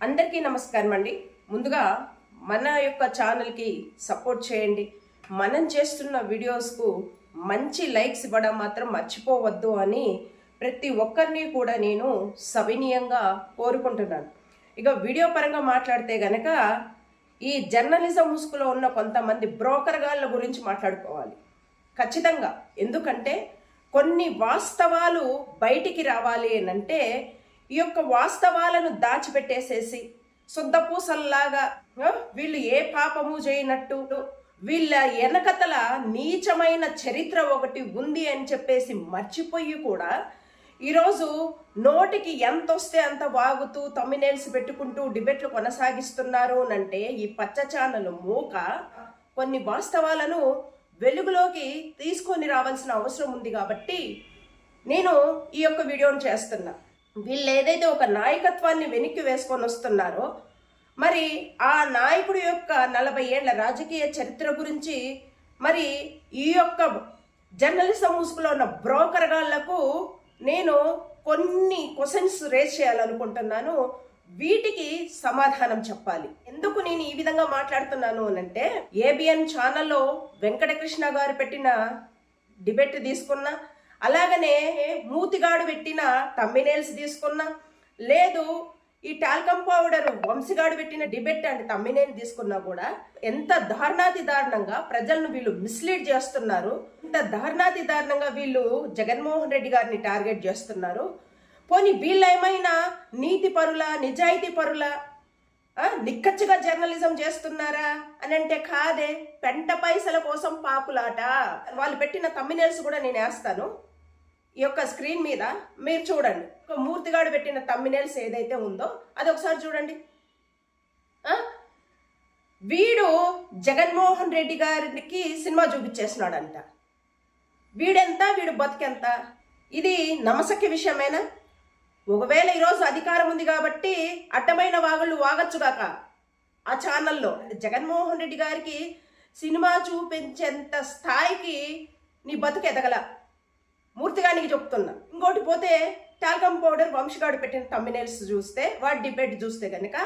అందరికీ నమస్కారం అండి. ముందుగా మన యొక్క ఛానల్కి సపోర్ట్ చేయండి. మనం చేస్తున్న వీడియోస్కు మంచి లైక్స్ ఇవ్వడం మాత్రం మర్చిపోవద్దు అని ప్రతి ఒక్కరిని కూడా నేను సవినీయంగా కోరుకుంటున్నాను. ఇక వీడియో పరంగా మాట్లాడితే గనక ఈ జర్నలిజం ముసుగులో ఉన్న కొంతమంది బ్రోకర్గాళ్ళ గురించి మాట్లాడుకోవాలి. ఖచ్చితంగా. ఎందుకంటే కొన్ని వాస్తవాలు బయటికి రావాలి అని అంటే ఈ యొక్క వాస్తవాలను దాచిపెట్టేసేసి శుద్ధపూసల్లాగా వీళ్ళు ఏ పాపము చేయనట్టు వీళ్ళ వెనకతల నీచమైన చరిత్ర ఒకటి ఉంది అని చెప్పేసి మర్చిపోయి కూడా ఈరోజు నోటికి ఎంత వస్తే అంత వాగుతూ తమ్మినేల్స్ పెట్టుకుంటూ డిబేట్లు కొనసాగిస్తున్నారు అంటే ఈ పచ్చ ఛానల్ మూక కొన్ని వాస్తవాలను వెలుగులోకి తీసుకొని రావాల్సిన అవసరం ఉంది కాబట్టి నేను ఈ యొక్క వీడియోను చేస్తున్నా. వీళ్ళు ఏదైతే ఒక నాయకత్వాన్ని వెనక్కి వేసుకొని వస్తున్నారో మరి ఆ నాయకుడి యొక్క నలభై ఏళ్ళ రాజకీయ చరిత్ర గురించి మరి ఈ యొక్క జర్నలిజం ముసుగులో ఉన్న బ్రోకర్ గాళ్ళకు నేను కొన్ని క్వశ్చన్స్ రేజ్ చేయాలనుకుంటున్నాను. వీటికి సమాధానం చెప్పాలి. ఎందుకు నేను ఈ విధంగా మాట్లాడుతున్నాను అనంటే ఏబిఎన్ ఛానల్లో వెంకటకృష్ణ గారు పెట్టిన డిబేట్ తీసుకున్నా అలాగనే మూతిగాడు పెట్టిన తమ్మినేల్స్ తీసుకున్నా. లేదు ఈ టాల్కమ్ పౌడర్ వంశీగాడు పెట్టిన డిబెట్ అంటే తమ్మినేని తీసుకున్నా కూడా ఎంత దారుణాతి దారుణంగా ప్రజలను వీళ్ళు మిస్లీడ్ చేస్తున్నారు. ఎంత దారుణాతి దారుణంగా వీళ్ళు జగన్మోహన్ రెడ్డి గారిని టార్గెట్ చేస్తున్నారు. పోనీ వీళ్ళేమైనా నీతి పరుల నిజాయితీ పరుల నిక్కచ్చిగా జర్నలిజం చేస్తున్నారా? అని అంటే కాదే పెంట పైసల కోసం పాపులాట. వాళ్ళు పెట్టిన తమ్మినేల్స్ కూడా నేను వేస్తాను. ఈ యొక్క స్క్రీన్ మీద మీరు చూడండి. ఒక మూర్తిగాడు పెట్టిన తమ్మినేల్స్ ఏదైతే ఉందో అది ఒకసారి చూడండి. వీడు జగన్మోహన్ రెడ్డి గారికి సినిమా చూపించేస్తున్నాడంట. వీడెంత? వీడు బతికెంత? ఇది నమసక్య విషయమేనా? ఒకవేళ ఈరోజు అధికారం ఉంది కాబట్టి అడ్డమైన వాగుళ్ళు వాగచ్చుగాక ఆ ఛానల్లో జగన్మోహన్ రెడ్డి గారికి సినిమా చూపించేంత స్థాయికి నీ బతుకు ఎదగల. మూర్తిగానికి చెప్తున్నా. ఇంకోటి పోతే టాల్కమ్ పౌడర్ వంశగాడు పెట్టిన తమ్మినేల్స్ చూస్తే వాడి డిబేట్ చూస్తే కనుక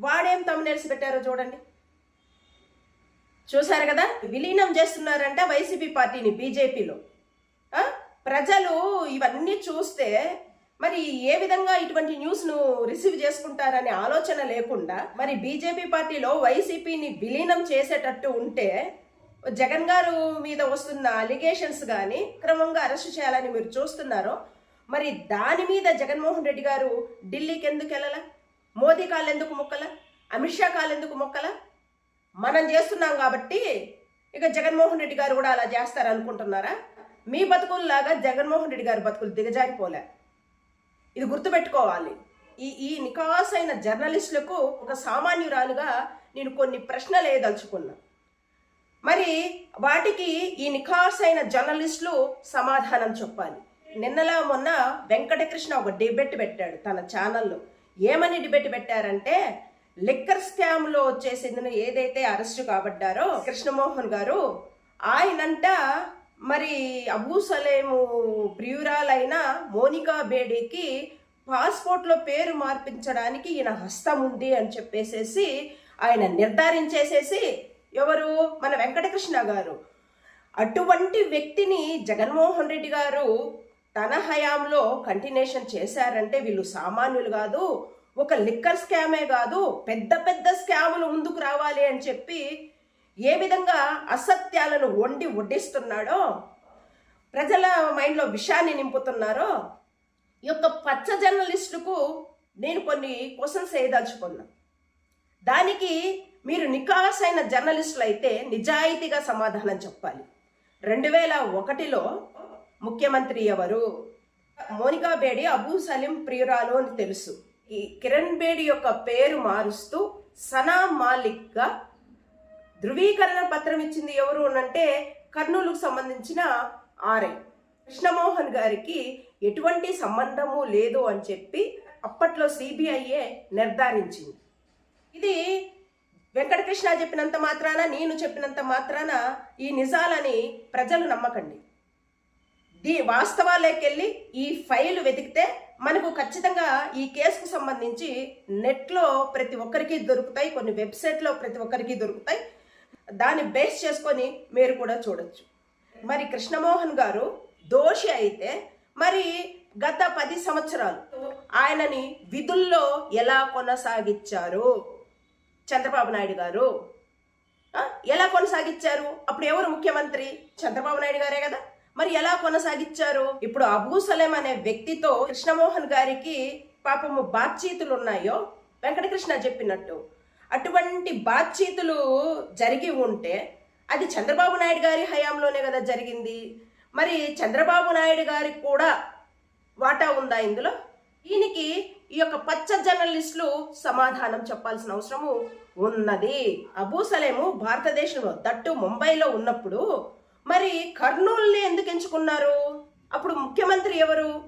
వాడేం తమ్మినేల్స్ పెట్టారో చూడండి. చూశారు కదా? విలీనం చేస్తున్నారంటే వైసీపీ పార్టీని బీజేపీలో. ప్రజలు ఇవన్నీ చూస్తే మరి ఏ విధంగా ఇటువంటి న్యూస్ను రిసీవ్ చేసుకుంటారనే ఆలోచన లేకుండా మరి బీజేపీ పార్టీలో వైసీపీని విలీనం చేసేటట్టు ఉంటే జగన్ గారు మీద వస్తున్న అలిగేషన్స్ కానీ క్రమంగా అరెస్ట్ చేయాలని మీరు చూస్తున్నారో మరి దాని మీద జగన్మోహన్ రెడ్డి గారు ఢిల్లీకి ఎందుకు వెళ్ళాల? మోదీ కాళ్ళు ఎందుకు మొక్కల? అమిత్ షా కాళ్ళు ఎందుకు మొక్కల? మనం చేస్తున్నాం కాబట్టి ఇక జగన్మోహన్ రెడ్డి గారు కూడా అలా చేస్తారనుకుంటున్నారా? మీ బతుకుల్లాగా జగన్మోహన్ రెడ్డి గారి బతుకులు దిగజారిపోలే. ఇది గుర్తుపెట్టుకోవాలి. ఈ ఈ నికాసైన జర్నలిస్టులకు ఒక సామాన్యురాలుగా నేను కొన్ని ప్రశ్నలు వేయదలుచుకున్నాను మరి వాటికి ఈ నిఖాసైన జర్నలిస్టులు సమాధానం చెప్పాలి. నిన్నలా మొన్న వెంకటకృష్ణ ఒక డిబెట్ పెట్టాడు తన ఛానల్లో. ఏమని డిబెట్ పెట్టారంటే లిక్కర్ స్కామ్లో వచ్చేసింది ఏదైతే అరెస్టు కాబడ్డారో కృష్ణమోహన్ గారు ఆయనంట మరి అబూ సలేము ప్రియురాలైన మోనికా బేడీకి పాస్పోర్ట్లో పేరు మార్పించడానికి ఈయన హస్తం ఉంది అని చెప్పేసేసి ఆయన నిర్ధారించేసేసి ఎవరు? మన వెంకటకృష్ణ గారు. అటువంటి వ్యక్తిని జగన్మోహన్ రెడ్డి గారు తన హయాంలో కంటిన్యూషన్ చేశారంటే వీళ్ళు సామాన్యులు కాదు ఒక లిక్కర్ స్కామే కాదు పెద్ద పెద్ద స్కాములు ముందుకు రావాలి అని చెప్పి ఏ విధంగా అసత్యాలను వండి వడ్డిస్తున్నాడో ప్రజల మైండ్లో విషాన్ని నింపుతున్నారో ఈ యొక్క పచ్చ జర్నలిస్టుకు నేను కొన్ని క్వశ్చన్స్ వేయదలుచుకున్నా. దానికి మీరు నికాసైన జర్నలిస్టులు అయితే నిజాయితీగా సమాధానం చెప్పాలి. రెండు వేల ఒకటిలో ముఖ్యమంత్రి ఎవరు? మోనికా బేడి అబూ సలీం ప్రియురాలు అని తెలుసు. ఈ కిరణ్ బేడి యొక్క పేరు మారుస్తూ సనా మాలిక్గా ధృవీకరణ పత్రం ఇచ్చింది ఎవరు అంటే కర్నూలుకు సంబంధించిన ఆర్ఐ. కృష్ణమోహన్ గారికి ఎటువంటి సంబంధము లేదు అని చెప్పి అప్పట్లో సిబిఐఏ నిర్ధారించింది. ఇది వెంకటకృష్ణ చెప్పినంత మాత్రాన నేను చెప్పినంత మాత్రాన ఈ నిజాలని ప్రజలు నమ్మకండి. దీ వాస్తవాలేకెళ్ళి ఈ ఫైలు వెతికితే మనకు ఖచ్చితంగా ఈ కేసుకు సంబంధించి నెట్లో ప్రతి ఒక్కరికి దొరుకుతాయి కొన్ని వెబ్సైట్లో ప్రతి ఒక్కరికి దొరుకుతాయి. దాన్ని బేస్ చేసుకొని మీరు కూడా చూడొచ్చు. మరి కృష్ణమోహన్ గారు దోషి అయితే మరి గత పది సంవత్సరాలు ఆయనని విధుల్లో ఎలా కొనసాగించారు? చంద్రబాబు నాయుడు గారు? ఎలా కొనసాగించారు? అప్పుడు ఎవరు ముఖ్యమంత్రి? చంద్రబాబు నాయుడు గారే కదా. మరి ఎలా కొనసాగించారు? ఇప్పుడు అబూ సలేం అనే వ్యక్తితో కృష్ణమోహన్ గారికి పాపము బాధ్యతలు ఉన్నాయో? వెంకటకృష్ణ చెప్పినట్టు. అటువంటి బాధ్యతలు జరిగి ఉంటే అది చంద్రబాబు నాయుడు గారి హయాంలోనే కదా జరిగింది. మరి చంద్రబాబు నాయుడు గారికి కూడా వాటా ఉందా ఇందులో? దీనికి ఈ యొక్క పచ్చ జర్నలిస్టులు సమాధానం చెప్పాల్సిన అవసరము ఉన్నది. అబూ సలేము భారతదేశంలో దట్టు ముంబైలో ఉన్నప్పుడు మరి కర్నూలుని ఎందుకు ఎంచుకున్నారు? అప్పుడు ముఖ్యమంత్రి ఎవరు?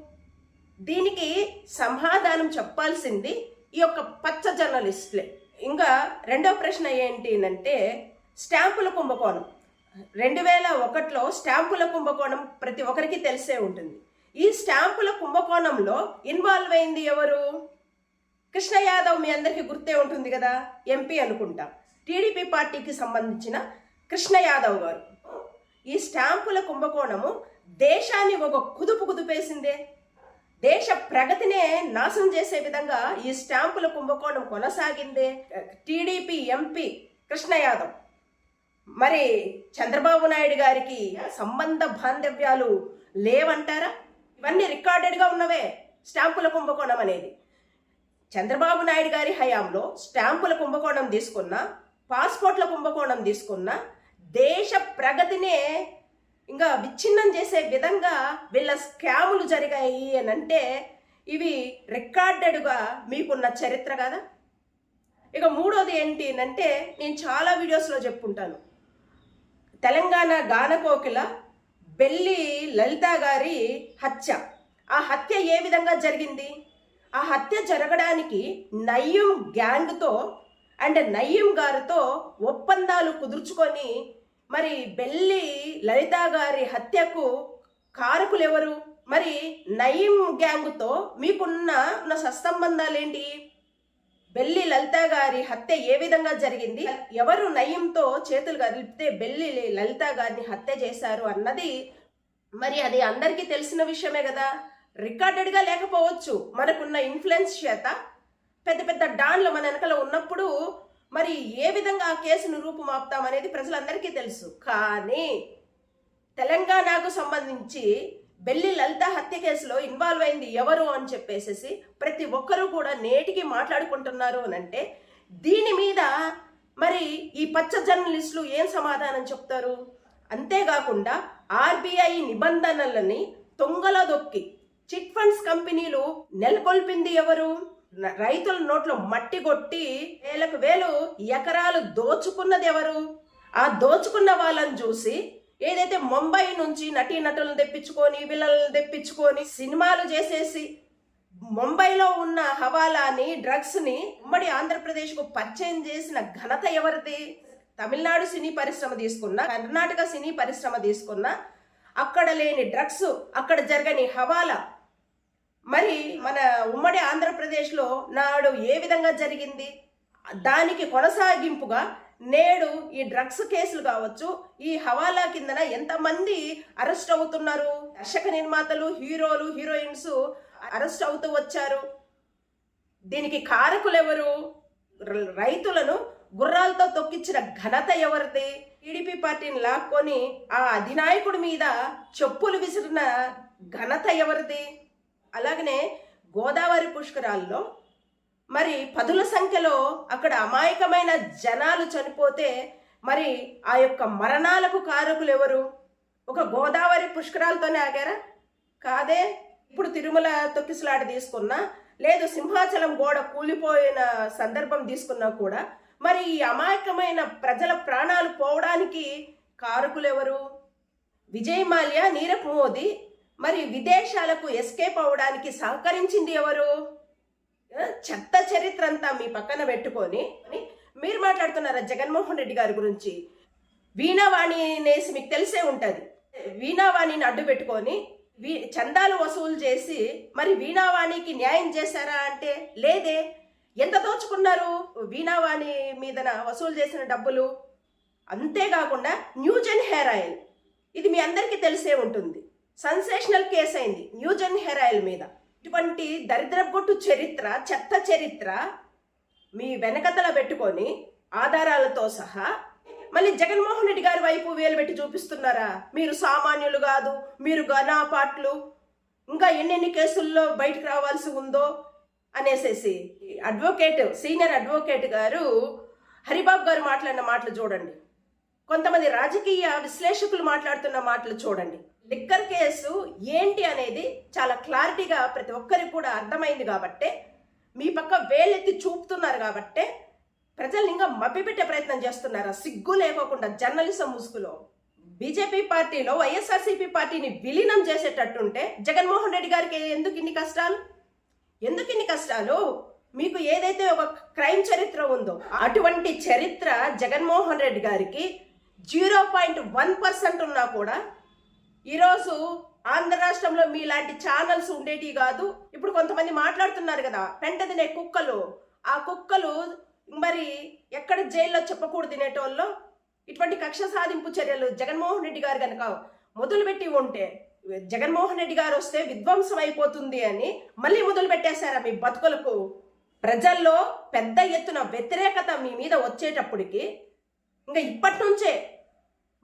దీనికి సమాధానం చెప్పాల్సింది ఈ యొక్క పచ్చ జర్నలిస్టులే. ఇంకా రెండో ప్రశ్న ఏంటినంటే స్టాంపుల కుంభకోణం. రెండు వేల ఒకటిలో స్టాంపుల కుంభకోణం ప్రతి ఒక్కరికి తెలిసే ఉంటుంది. ఈ స్టాంపుల కుంభకోణంలో ఇన్వాల్వ్ అయింది ఎవరు? కృష్ణ యాదవ్ మీ అందరికీ గుర్తే ఉంటుంది కదా? ఎంపీ అనుకుంటా. టీడీపీ పార్టీకి సంబంధించిన కృష్ణ యాదవ్ గారు. ఈ స్టాంపుల కుంభకోణము దేశాన్ని ఒక కుదుపు కుదుపేసిందే. దేశ ప్రగతినే నాశనం చేసే విధంగా ఈ స్టాంపుల కుంభకోణం కొనసాగిందే టీడీపీ ఎంపీ కృష్ణ యాదవ్. మరి చంద్రబాబు నాయుడు గారికి సంబంధ బాంధవ్యాలు లేవంటారా? ఇవన్నీ రికార్డెడ్గా ఉన్నవే స్టాంపుల కుంభకోణం అనేది. చంద్రబాబు నాయుడు గారి హయాంలో స్టాంపుల కుంభకోణం తీసుకున్న పాస్పోర్ట్ల కుంభకోణం తీసుకున్న దేశ ప్రగతినే ఇంకా విచ్ఛిన్నం చేసే విధంగా వీళ్ళ స్కాములు జరిగాయి అని అంటే ఇవి రికార్డెడ్గా మీకున్న చరిత్ర కదా? ఇక మూడోది ఏంటి అంటే నేను చాలా వీడియోస్లో చెప్పుకుంటాను తెలంగాణ గానకోకిల బెల్లి లలిత గారి హత్య. ఆ హత్య ఏ విధంగా జరిగింది? ఆ హత్య జరగడానికి నయ్యం గ్యాంగ్తో అండ్ నయ్యం గారితో ఒప్పందాలు కుదుర్చుకొని మరి బెల్లి లలిత గారి హత్యకు కారకులు ఎవరు మరి నయీం గ్యాంగ్తో మీకున్న ఉన్న సత్సంబంధాలు ఏంటి బెల్లి లలిత గారి హత్య ఏ విధంగా జరిగింది? ఎవరు నయంతో చేతులు కదిలిపితే బెల్లి లలిత గారిని హత్య చేశారు అన్నది మరి అది అందరికీ తెలిసిన విషయమే కదా. రికార్డెడ్గా లేకపోవచ్చు. మనకున్న ఇన్ఫ్లుయెన్స్ చేత పెద్ద పెద్ద డాన్లు మన వెనకలో ఉన్నప్పుడు మరి ఏ విధంగా ఆ కేసును రూపుమాపుతామనేది ప్రజలందరికీ తెలుసు. కానీ తెలంగాణకు సంబంధించి బెల్లి లలిత హత్య కేసులో ఇన్వాల్వ్ అయింది ఎవరు అని చెప్పేసేసి ప్రతి ఒక్కరూ కూడా నేటికి మాట్లాడుకుంటున్నారు అని అంటే దీని మీద మరి ఈ పచ్చ జర్నలిస్టులు ఏం సమాధానం చెప్తారు? అంతేకాకుండా ఆర్బీఐ నిబంధనలని తొంగలో దొక్కి చిట్ ఫండ్స్ కంపెనీలు నెలకొల్పింది ఎవరు? రైతుల నోట్లో మట్టి కొట్టి వేలకు వేలు ఎకరాలు దోచుకున్నది ఎవరు? ఆ దోచుకున్న వాళ్ళని చూసి ఏదైతే ముంబై నుంచి నటీ నటులను తెప్పించుకొని వీళ్ళని తెప్పించుకొని సినిమాలు చేసేసి ముంబైలో ఉన్న హవాలాని డ్రగ్స్ని ఉమ్మడి ఆంధ్రప్రదేశ్కు పరిచయం చేసిన ఘనత ఎవరిది? తమిళనాడు సినీ పరిశ్రమ తీసుకున్న కర్ణాటక సినీ పరిశ్రమ తీసుకున్న అక్కడ లేని డ్రగ్స్ అక్కడ జరగని హవాలా మరి మన ఉమ్మడి ఆంధ్రప్రదేశ్లో నాడు ఏ విధంగా జరిగింది? దానికి కొనసాగింపుగా నేడు ఈ డ్రగ్స్ కేసులు కావచ్చు ఈ హవాలా కిందన ఎంతమంది అరెస్ట్ అవుతున్నారు? దర్శక నిర్మాతలు హీరోలు హీరోయిన్స్ అరెస్ట్ అవుతూ వచ్చారు. దీనికి కారకులు ఎవరు ర- రైతులను గుర్రాలతో తొక్కించిన ఘనత ఎవరిది? టీడీపీ పార్టీని లాక్కొని ఆ అధినాయకుడి మీద చెప్పులు విసిరిన ఘనత ఎవరిది? అలాగనే గోదావరి పుష్కరాల్లో మరి పదుల సంఖ్యలో అక్కడ అమాయకమైన జనాలు చనిపోతే మరి ఆ యొక్క మరణాలకు కారకులు ఎవరు ఒక గోదావరి పుష్కరాలతోనే ఆగారా? కాదే? ఇప్పుడు తిరుమల తొక్కిసలాట తీసుకున్నా లేదు సింహాచలం గోడ కూలిపోయిన సందర్భం తీసుకున్నా కూడా మరి ఈ అమాయకమైన ప్రజల ప్రాణాలు పోవడానికి కారకులు ఎవరు విజయ్ మాల్యా నీరవ్ మోదీ మరి విదేశాలకు ఎస్కేప్ అవడానికి సహకరించింది ఎవరు? చెత్త చరిత్ర అంతా మీ పక్కన పెట్టుకొని మీరు మాట్లాడుతున్నారా జగన్మోహన్ రెడ్డి గారి గురించి? వీణావాణి అనేసి మీకు తెలిసే ఉంటుంది. వీణావాణిని అడ్డు పెట్టుకొని వీ చందాలు వసూలు చేసి మరి వీణావాణికి న్యాయం చేశారా అంటే లేదే. ఎంత దోచుకున్నారు వీణావాణి మీదన వసూలు చేసిన డబ్బులు? అంతేకాకుండా న్యూజెన్ హెయిర్ ఆయిల్. ఇది మీ అందరికీ తెలిసే ఉంటుంది. సెన్సేషనల్ కేసు అయింది. న్యూజెన్ హెయిర్ ఆయిల్ మీద. ఇటువంటి దరిద్రగొట్టు చరిత్ర చెత్త చరిత్ర మీ వెనకతల పెట్టుకొని ఆధారాలతో సహా మళ్ళీ జగన్మోహన్ రెడ్డి గారి వైపు వేలు పెట్టి చూపిస్తున్నారా? మీరు సామాన్యులు కాదు మీరు గనాపాట్లు ఇంకా ఎన్నెన్ని కేసుల్లో బయటకు రావాల్సి ఉందో అనేసేసి అడ్వకేట్ సీనియర్ అడ్వకేట్ గారు హరిబాబు గారు మాట్లాడిన మాటలు చూడండి. కొంతమంది రాజకీయ విశ్లేషకులు మాట్లాడుతున్న మాటలు చూడండి. లిక్కర్ కేసు ఏంటి అనేది చాలా క్లారిటీగా ప్రతి ఒక్కరికి కూడా అర్థమైంది కాబట్టే మీ పక్క వేలెత్తి చూపుతున్నారు కాబట్టే ప్రజల్ని ఇంకా మభ్యపెట్టే ప్రయత్నం చేస్తున్నారా? సిగ్గు లేకోకుండా జర్నలిజం ముసుగులో. బీజేపీ పార్టీలో వైఎస్ఆర్సీపీ పార్టీని విలీనం చేసేటట్టుంటే జగన్మోహన్ రెడ్డి గారికి ఎందుకు ఇన్ని కష్టాలు? ఎందుకు ఇన్ని కష్టాలు? మీకు ఏదైతే ఒక క్రైమ్ చరిత్ర ఉందో అటువంటి చరిత్ర జగన్మోహన్ రెడ్డి గారికి జీరో పాయింట్ వన్ పర్సెంట్ ఉన్నా కూడా ఈరోజు ఆంధ్ర రాష్ట్రంలో మీలాంటి ఛానల్స్ ఉండేటివి కాదు. ఇప్పుడు కొంతమంది మాట్లాడుతున్నారు కదా పెంట తినే కుక్కలు. ఆ కుక్కలు మరి ఎక్కడ జైల్లో చెప్పకూడదు తినేటోళ్ళు? ఇటువంటి కక్ష సాధింపు చర్యలు జగన్మోహన్ రెడ్డి గారు కనుక మొదలుపెట్టి ఉంటే జగన్మోహన్ రెడ్డి గారు వస్తే విధ్వంసం అయిపోతుంది అని మళ్ళీ మొదలు పెట్టేశారా మీ బతుకులకు? ప్రజల్లో పెద్ద ఎత్తున వ్యతిరేకత మీ మీద వచ్చేటప్పటికి ఇంకా ఇప్పటి నుంచే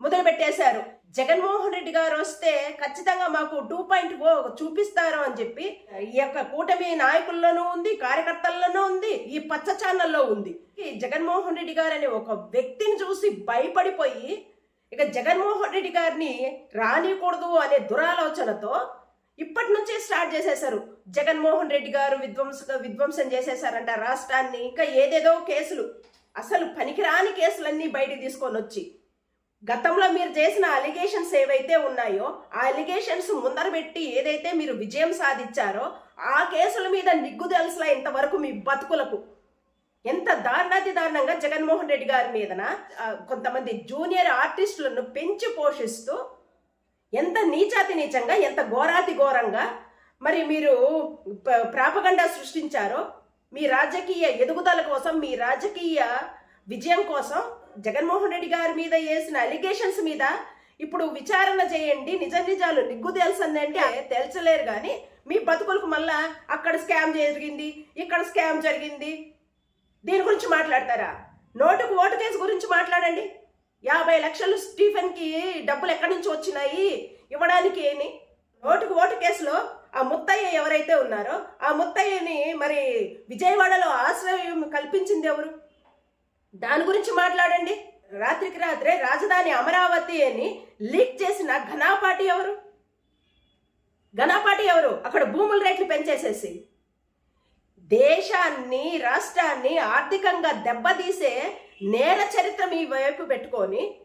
మొదలు పెట్టేశారు జగన్మోహన్ రెడ్డి గారు వస్తే ఖచ్చితంగా మాకు టూ పాయింట్ ఓ చూపిస్తారు అని చెప్పి ఈ యొక్క కూటమి నాయకుల్లోనూ ఉంది కార్యకర్తల్లోనూ ఉంది ఈ పచ్చ ఛానల్లో ఉంది. ఈ జగన్మోహన్ రెడ్డి గారు అనే ఒక వ్యక్తిని చూసి భయపడిపోయి ఇక జగన్మోహన్ రెడ్డి గారిని రానికూడదు అనే దురాలోచనతో ఇప్పటి నుంచే స్టార్ట్ చేసేశారు. జగన్మోహన్ రెడ్డి గారు విధ్వంస విధ్వంసం చేసేశారంట రాష్ట్రాన్ని ఇంకా ఏదేదో కేసులు. అసలు పనికిరాని కేసులన్నీ బయటికి తీసుకొని వచ్చి గతంలో మీరు చేసిన అలిగేషన్స్ ఏవైతే ఉన్నాయో ఆ అలిగేషన్స్ ముందర పెట్టి ఏదైతే మీరు విజయం సాధించారో ఆ కేసుల మీద నిగ్గుదలసలా ఇంతవరకు మీ బతుకులకు. ఎంత దారుణాతి దారుణంగా జగన్మోహన్ రెడ్డి గారి మీదన కొంతమంది జూనియర్ ఆర్టిస్టులను పెంచి పోషిస్తూ ఎంత నీచాతి నీచంగా ఎంత ఘోరాతి ఘోరంగా మరి మీరు ప- ప్రాపగండా సృష్టించారో మీ రాజకీయ ఎదుగుదల కోసం మీ రాజకీయ విజయం కోసం జగన్మోహన్ రెడ్డి గారి మీద వేసిన అలిగేషన్స్ మీద ఇప్పుడు విచారణ చేయండి నిజ నిజాలు నిగ్గు తెలుసండి తెలచలేరు కానీ మీ బతుకులకు మళ్ళా అక్కడ స్కామ్ జరిగింది ఇక్కడ స్కామ్ జరిగింది. దీని గురించి మాట్లాడతారా? నోటుకు ఓటు కేసు గురించి మాట్లాడండి. యాభై లక్షలు స్టీఫెన్కి డబ్బులు ఎక్కడి నుంచి వచ్చినాయి? ఇవ్వడానికి ఏమి? నోటుకు ఓటు కేసులో ఆ ముత్తయ్య ఎవరైతే ఉన్నారో ఆ ముత్తయ్యని మరి విజయవాడలో ఆశ్రయం కల్పించింది ఎవరు? దాని గురించి మాట్లాడండి. రాత్రికి రాత్రే రాజధాని అమరావతి అని లీక్ చేసిన ఘనాపాటి ఎవరు? ఘనాపాటి ఎవరు? అక్కడ భూముల రేట్లు పెంచేసేసి. దేశాన్ని రాష్ట్రాన్ని ఆర్థికంగా దెబ్బతీసే నేర చరిత్ర మీ వైపు పెట్టుకొని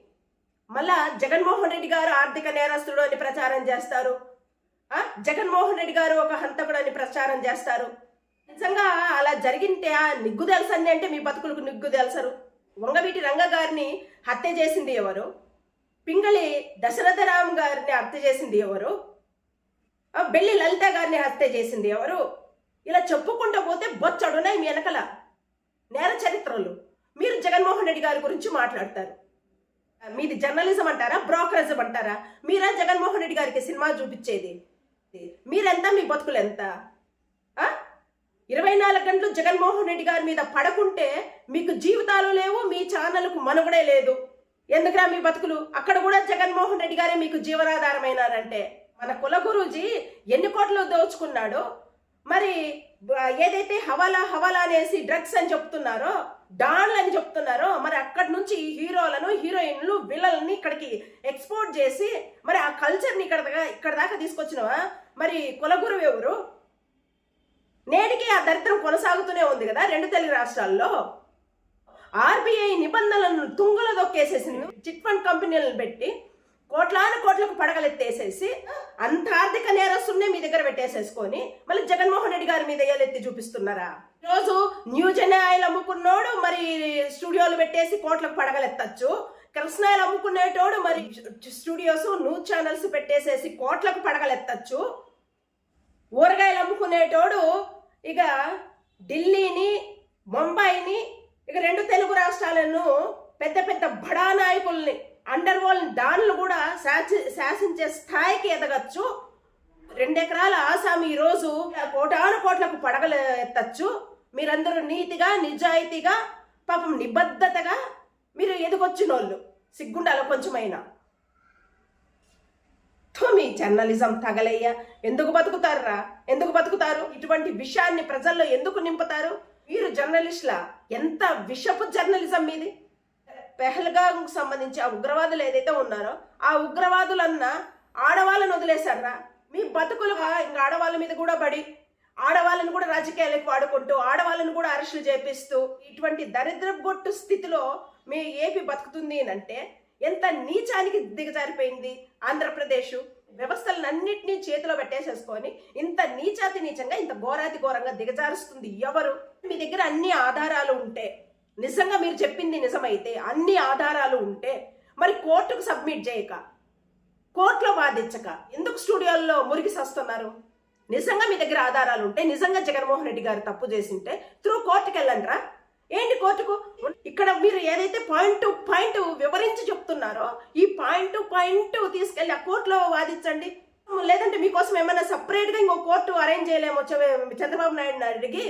మళ్ళా జగన్మోహన్ రెడ్డి గారు ఆర్థిక నేరస్తుడు అని ప్రచారం చేస్తారు. జగన్మోహన్ రెడ్డి గారు ఒక హంతకుడు అని ప్రచారం చేస్తారు. నిజంగా అలా జరిగింటే ఆ నిగ్గు తెలుసండి అంటే మీ బతుకులకు నిగ్గు తెలుసరు. వంగవీటి రంగ గారిని హత్య చేసింది ఎవరు? పింగళి దశరథరామ్ గారిని హత్య చేసింది ఎవరు? బెల్లి లలిత గారిని హత్య చేసింది ఎవరు? ఇలా చెప్పుకుంటూ పోతే బొచ్చడున్నాయి మీ వెనకల. నేర చరిత్రలు. మీరు జగన్మోహన్ రెడ్డి గారి గురించి మాట్లాడతారు. మీది జర్నలిజం అంటారా బ్రోకరేజం అంటారా? మీరా జగన్మోహన్ రెడ్డి గారికి సినిమా చూపించేది? మీరెంత మీ బతుకులు ఎంత? ఇరవై నాలుగు గంటలు జగన్మోహన్ రెడ్డి గారి మీద పడకుంటే మీకు జీవితాలు లేవు మీ ఛానల్కు మనుగడే లేదు. ఎందుకురా మీ బతుకులు? అక్కడ కూడా జగన్మోహన్ రెడ్డి గారే మీకు జీవనాధారమైనారంటే. మన కులగురూజీ ఎన్ని కోట్లు దోచుకున్నాడో మరి ఏదైతే హవాలా హవాలా అనేసి డ్రగ్స్ అని చెప్తున్నారో డాన్లు అని చెప్తున్నారో మరి అక్కడి నుంచి హీరోలను హీరోయిన్లు విల్లల్ని ఇక్కడికి ఎక్స్పోర్ట్ చేసి మరి ఆ కల్చర్ని ఇక్కడ దాకా ఇక్కడ దాకా తీసుకొచ్చినవా? మరి కులగురువు ఎవరు? నేటికి ఆ దరిద్రం కొనసాగుతూనే ఉంది కదా రెండు తెలుగు రాష్ట్రాల్లో. ఆర్బీఐ నిబంధనలను తుంగలో దొక్కేసేసింది చిట్ ఫండ్ కంపెనీలను పెట్టి కోట్లాను కోట్లకు పడగలెత్తేసేసి అంత ఆర్థిక నేరస్తున్నే మీ దగ్గర పెట్టేసేసుకొని మళ్ళీ జగన్మోహన్ రెడ్డి గారి మీద ఏలెత్తి చూపిస్తున్నారా? రోజు న్యూజెన్ ఆయిల్ అమ్ముకున్నోడు మరి స్టూడియోలు పెట్టేసి కోట్లకు పడగలెత్తచ్చు. కృష్ణాయలు అమ్ముకునేటోడు మరి స్టూడియోస్ న్యూస్ ఛానల్స్ పెట్టేసేసి కోట్లకు పడగలెత్తచ్చు. ఊరగాయలు అమ్ముకునేటోడు ఇక ఢిల్లీని ముంబైని ఇక రెండు తెలుగు రాష్ట్రాలను పెద్ద పెద్ద బడా నాయకుల్ని అండర్ వరల్డ్ డాన్లు కూడా శాసి శాసించే స్థాయికి ఎదగచ్చు. రెండెకరాల ఆసామి ఈరోజు కోటాను కోట్లకు పడగలు ఎత్తచ్చు. మీరందరూ నీతిగా నిజాయితీగా పాపం నిబద్ధతగా మీరు ఎదుగొచ్చిన వాళ్ళు సిగ్గుండాల కొంచెమైనా. మీ జర్నలిజం తగలయ్య. ఎందుకు బతుకుతారా ఎందుకు బతుకుతారు? ఇటువంటి విషయాన్ని ప్రజల్లో ఎందుకు నింపుతారు? మీరు జర్నలిస్టుల ఎంత విషపు జర్నలిజం మీది? పెహల్గాంకు సంబంధించి ఆ ఉగ్రవాదులు ఏదైతే ఉన్నారో ఆ ఉగ్రవాదులన్నా ఆడవాళ్ళను వదిలేశారా? మీ బతుకులుగా ఇంకా ఆడవాళ్ళ మీద కూడా పడి ఆడవాళ్ళను కూడా రాజకీయాలకు వాడుకుంటూ ఆడవాళ్ళను కూడా అరెస్టులు చేపిస్తూ ఇటువంటి దరిద్రగొట్టు స్థితిలో మీ ఏపీ బతుకుతుంది అంటే ఎంత నీచానికి దిగజారిపోయింది ఆంధ్రప్రదేశ్? వ్యవస్థలన్నింటినీ చేతిలో పెట్టేసేసుకొని ఇంత నీచాతి నీచంగా ఇంత ఘోరాతి ఘోరంగా దిగజారుస్తుంది ఎవరు? మీ దగ్గర అన్ని ఆధారాలు ఉంటే నిజంగా మీరు చెప్పింది నిజమైతే అన్ని ఆధారాలు ఉంటే మరి కోర్టుకు సబ్మిట్ చేయక కోర్టులో వాదించక ఎందుకు స్టూడియోల్లో మురిగి సస్తున్నారు? నిజంగా మీ దగ్గర ఆధారాలు ఉంటే నిజంగా జగన్మోహన్ రెడ్డి గారు తప్పు చేసింటే త్రూ కోర్టుకి వెళ్ళండిరా ఏంటి కోర్టుకు ఇక్కడ మీరు ఏదైతే పాయింట్ టు పాయింట్ వివరించి చెప్తున్నారో ఈ పాయింట్ టు పాయింట్ తీసుకెళ్ళి ఆ కోర్టులో వాదించండి. లేదంటే మీకోసం ఏమైనా సపరేట్గా ఇంకో కోర్టు అరేంజ్ చేయలేమో చంద్రబాబు నాయుడు అడిగి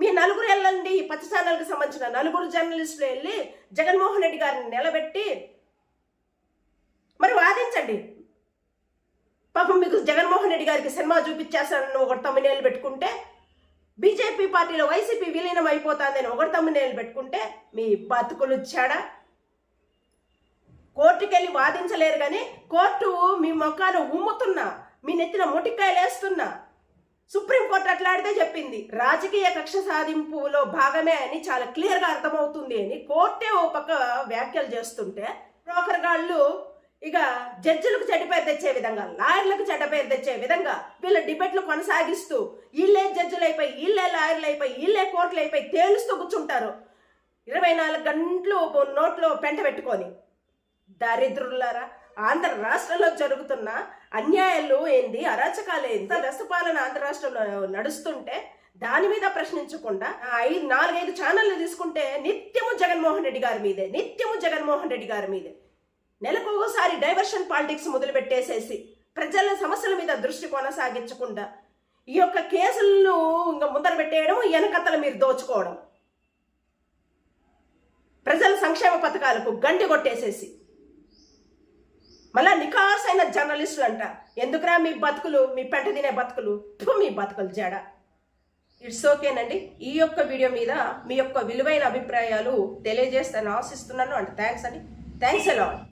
మీ నలుగురు వెళ్ళండి. ఈ పచ్చ ఛానల్కి సంబంధించిన నలుగురు జర్నలిస్టులు వెళ్ళి జగన్మోహన్ రెడ్డి గారిని నిలబెట్టి మరి వాదించండి. పాపం మీకు జగన్మోహన్ రెడ్డి గారికి సినిమా చూపించేస్తానని ఒకటి తమ్మినేలు పెట్టుకుంటే బీజేపీ పార్టీలో వైసీపీ విలీనం అయిపోతుందని ఒకటి తమ్మినేలు పెట్టుకుంటే మీ బతుకులు చెడా. కోర్టుకెళ్ళి వాదించలేరు కానీ కోర్టు మీ మొక్కాన ఉమ్ముతున్నా మీ నెత్తిన మొటికాయలు వేస్తున్నా. సుప్రీంకోర్టు అట్లాడితే చెప్పింది రాజకీయ కక్ష సాధింపులో భాగమే అని చాలా క్లియర్గా అర్థమవుతుంది అని కోర్టే ఓ పక్క వ్యాఖ్యలు చేస్తుంటే బ్రోకర్ గాళ్ళు ఇక జడ్జిలకు చెడ్డ పేరు తెచ్చే విధంగా లాయర్లకు చెడ్డ పేరు తెచ్చే విధంగా వీళ్ళ డిబేట్లు కొనసాగిస్తూ వీళ్ళే జడ్జిలు అయిపోయి వీళ్ళే లాయర్లు అయిపోయి వీళ్ళే కోర్టులు అయిపోయి తేలుస్తూ కూర్చుంటారు. ఇరవై నాలుగు గంటలు నోట్లో పెంట పెట్టుకొని. దారిద్రులారా ఆంధ్ర రాష్ట్రంలో జరుగుతున్న అన్యాయాలు ఏంది అరాచకాలు ఏంది రసపాలన ఆంధ్ర రాష్ట్రంలో నడుస్తుంటే దాని మీద ప్రశ్నించకుండా ఐదు నాలుగైదు ఛానళ్ళు తీసుకుంటే నిత్యము జగన్మోహన్ రెడ్డి గారి మీదే నిత్యము జగన్మోహన్ రెడ్డి గారి మీదే. నెలకు ఒకసారి డైవర్షన్ పాలిటిక్స్ మొదలుపెట్టేసేసి ప్రజల సమస్యల మీద దృష్టి కొనసాగించకుండా ఈ యొక్క కేసులను ఇంకా ముందర పెట్టేయడం వెనకతల మీరు దోచుకోవడం. ప్రజల సంక్షేమ పథకాలకు గండి కొట్టేసేసి. మళ్ళా నికాసైన జర్నలిస్టులు అంట ఎందుకురా మీ బతుకులు మీ పెంట తినే బతుకులు? మీ బతుకులు జడ. ఇట్స్ ఓకేనండి. ఈ యొక్క వీడియో మీద మీ యొక్క విలువైన అభిప్రాయాలు తెలియజేస్తాను ఆశిస్తున్నాను అంటే థ్యాంక్స్ అండి. Thanks a lot